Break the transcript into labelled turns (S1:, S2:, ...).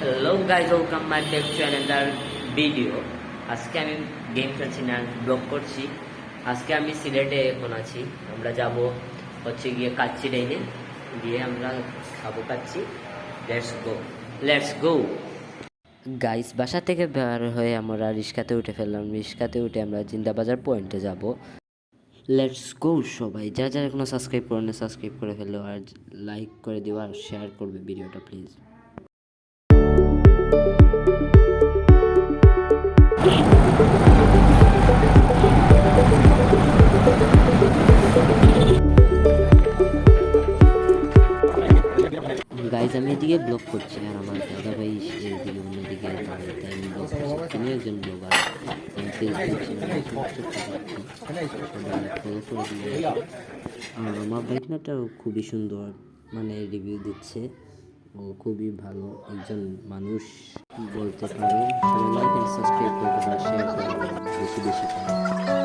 S1: Hello guys welcome back back to another video আজকে আমি game খেলছি না ব্লগ করছি। আজকে আমি সিলেটে এখন আছি। আমরা যাব হচ্ছে গিয়ে কাচ্চি ডাইনে। গিয়ে আমরা খাব kacchi. Let's go let's go guys বাসা থেকে বের হয়ে আমরা রিক্সাতে উঠে ফেললাম। রিক্সাতে উঠে আমরা জিন্দাবাজার পয়েন্টে যাব। লেটস গো সবাই। যা যা এখনও সাবস্ক্রাইব করে না সাবস্ক্রাইব করে ফেলো আর লাইক করে দিও আর শেয়ার করবে ভিডিওটা প্লিজ গাইজ আমি এদিকে ব্লগ করছি আর আমার দাদা ভাই এদিকে অন্যদিকে আমি ব্লগ করছি। তিনি একজন ব্লগার আর আমার বাইকনাটাও খুবই সুন্দর মানে রিভিউ দিচ্ছে। ও খুবই ভালো একজন মানুষ বলতে পারে? সবাই লাইক এন্ড সাবস্ক্রাইব করবে শেয়ার করবে বেশি বেশি করে।